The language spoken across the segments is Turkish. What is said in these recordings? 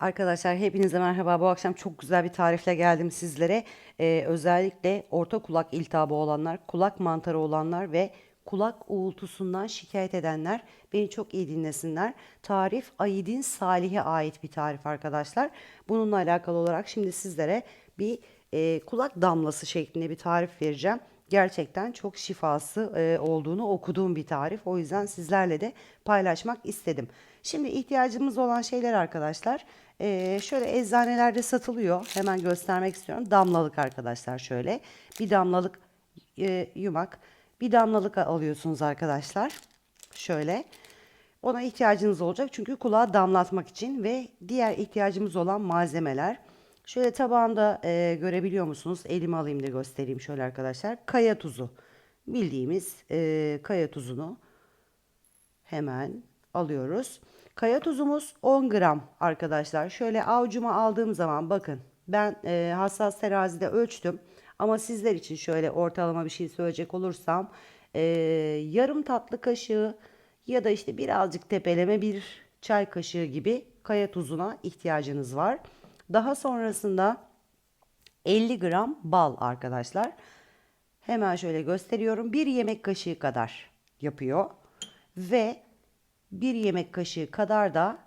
Arkadaşlar hepinize merhaba. Bu akşam çok güzel bir tarifle geldim sizlere. Ee, özellikle orta kulak iltihabı olanlar, kulak mantarı olanlar ve kulak uğultusundan şikayet edenler beni çok iyi dinlesinler. Tarif Aidin Salih'e ait bir tarif arkadaşlar. Bununla alakalı olarak şimdi sizlere bir e, kulak damlası şeklinde bir tarif vereceğim. Gerçekten çok şifası e, olduğunu okuduğum bir tarif. O yüzden sizlerle de paylaşmak istedim. Şimdi ihtiyacımız olan şeyler arkadaşlar. e, şöyle eczanelerde satılıyor. Hemen göstermek istiyorum. Damlalık arkadaşlar şöyle. Bir damlalık e, yumak. Bir damlalık alıyorsunuz arkadaşlar. Şöyle. Ona ihtiyacınız olacak çünkü kulağa damlatmak için ve diğer ihtiyacımız olan malzemeler. Şöyle tabağında e, görebiliyor musunuz? Elime alayım da göstereyim şöyle arkadaşlar. Kaya tuzu. Bildiğimiz e, kaya tuzunu hemen alıyoruz. Kaya tuzumuz 10 gram arkadaşlar. Şöyle avucuma aldığım zaman bakın ben e, hassas terazide ölçtüm. Ama sizler için şöyle ortalama bir şey söyleyecek olursam e, yarım tatlı kaşığı ya da işte birazcık tepeleme bir çay kaşığı gibi kaya tuzuna ihtiyacınız var. Daha sonrasında 50 gram bal arkadaşlar. Hemen şöyle gösteriyorum. Bir yemek kaşığı kadar yapıyor. Ve bir yemek kaşığı kadar da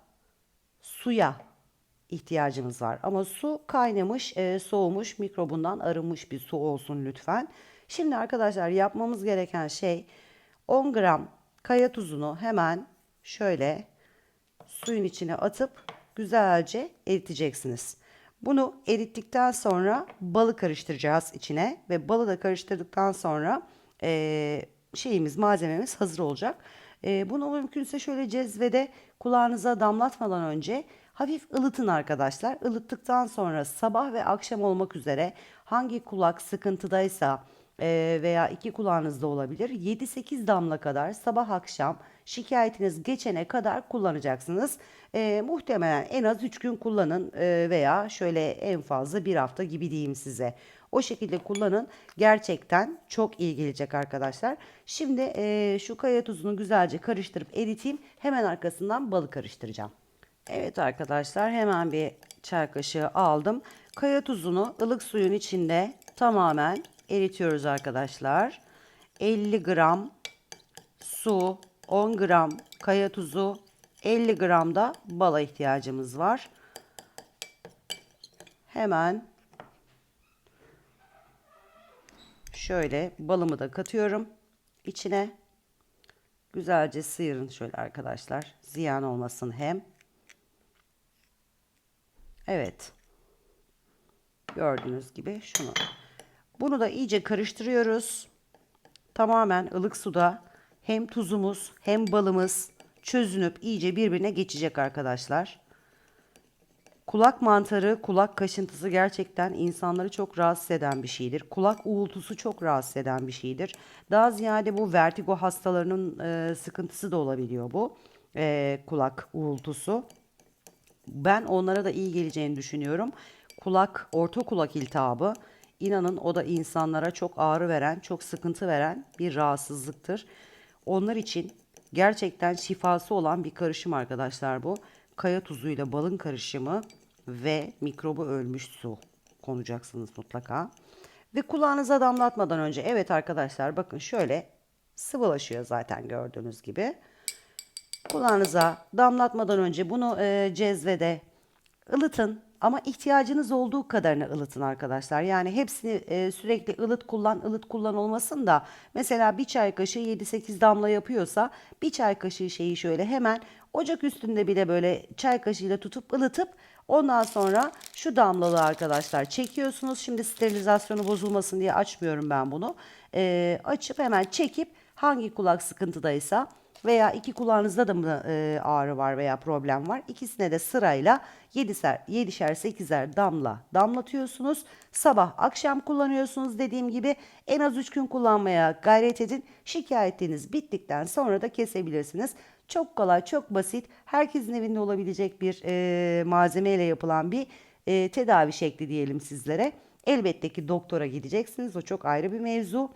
suya ihtiyacımız var. Ama su kaynamış, e, soğumuş, mikrobundan arınmış bir su olsun lütfen. Şimdi arkadaşlar yapmamız gereken şey 10 gram kaya tuzunu hemen şöyle suyun içine atıp güzelce eriteceksiniz. Bunu erittikten sonra balı karıştıracağız içine ve balı da karıştırdıktan sonra e, şeyimiz malzememiz hazır olacak. E, bunu mümkünse şöyle cezvede kulağınıza damlatmadan önce hafif ılıtın arkadaşlar. Ilıttıktan sonra sabah ve akşam olmak üzere hangi kulak sıkıntıdaysa e, veya iki kulağınızda olabilir 7-8 damla kadar sabah akşam şikayetiniz geçene kadar kullanacaksınız. E, muhtemelen en az 3 gün kullanın e, veya şöyle en fazla bir hafta gibi diyeyim size. O şekilde kullanın. Gerçekten çok iyi gelecek arkadaşlar. Şimdi e, şu kaya tuzunu güzelce karıştırıp eriteyim. Hemen arkasından balı karıştıracağım. Evet arkadaşlar hemen bir çay kaşığı aldım. Kaya tuzunu ılık suyun içinde tamamen eritiyoruz arkadaşlar. 50 gram su, 10 gram kaya tuzu, 50 gram da bala ihtiyacımız var. Hemen şöyle balımı da katıyorum içine. Güzelce sıyırın şöyle arkadaşlar. Ziyan olmasın hem. Evet. Gördüğünüz gibi şunu. Bunu da iyice karıştırıyoruz. Tamamen ılık suda hem tuzumuz hem balımız çözünüp iyice birbirine geçecek arkadaşlar. Kulak mantarı, kulak kaşıntısı gerçekten insanları çok rahatsız eden bir şeydir. Kulak uğultusu çok rahatsız eden bir şeydir. Daha ziyade bu vertigo hastalarının e, sıkıntısı da olabiliyor bu. E, kulak uğultusu. Ben onlara da iyi geleceğini düşünüyorum. Kulak, orta kulak iltihabı inanın o da insanlara çok ağrı veren, çok sıkıntı veren bir rahatsızlıktır. Onlar için gerçekten şifası olan bir karışım arkadaşlar bu. Kaya tuzuyla balın karışımı ve mikrobu ölmüş su konacaksınız mutlaka. Ve kulağınıza damlatmadan önce evet arkadaşlar bakın şöyle sıvılaşıyor zaten gördüğünüz gibi. Kulağınıza damlatmadan önce bunu e, cezvede ılıtın ama ihtiyacınız olduğu kadarını ılıtın arkadaşlar. Yani hepsini e, sürekli ılıt kullan ılıt kullan olmasın da mesela bir çay kaşığı 7-8 damla yapıyorsa bir çay kaşığı şeyi şöyle hemen ocak üstünde bile böyle çay kaşığıyla tutup ılıtıp ondan sonra şu damlalı arkadaşlar çekiyorsunuz. Şimdi sterilizasyonu bozulmasın diye açmıyorum ben bunu. E, açıp hemen çekip hangi kulak sıkıntıdaysa veya iki kulağınızda da mı e, ağrı var veya problem var? İkisine de sırayla 7'şer, 7'şer 8'er damla damlatıyorsunuz. Sabah akşam kullanıyorsunuz dediğim gibi en az 3 gün kullanmaya gayret edin. Şikayetiniz bittikten sonra da kesebilirsiniz. Çok kolay, çok basit, herkesin evinde olabilecek bir e, malzemeyle yapılan bir e, tedavi şekli diyelim sizlere. Elbette ki doktora gideceksiniz. O çok ayrı bir mevzu.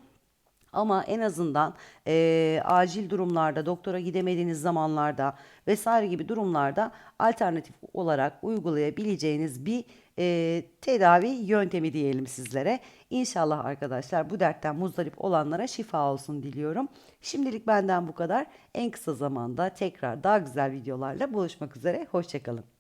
Ama en azından eee, acil durumlarda, doktora gidemediğiniz zamanlarda vesaire gibi durumlarda alternatif olarak uygulayabileceğiniz bir eee, tedavi yöntemi diyelim sizlere. İnşallah arkadaşlar bu dertten muzdarip olanlara şifa olsun diliyorum. Şimdilik benden bu kadar. En kısa zamanda tekrar daha güzel videolarla buluşmak üzere. Hoşçakalın.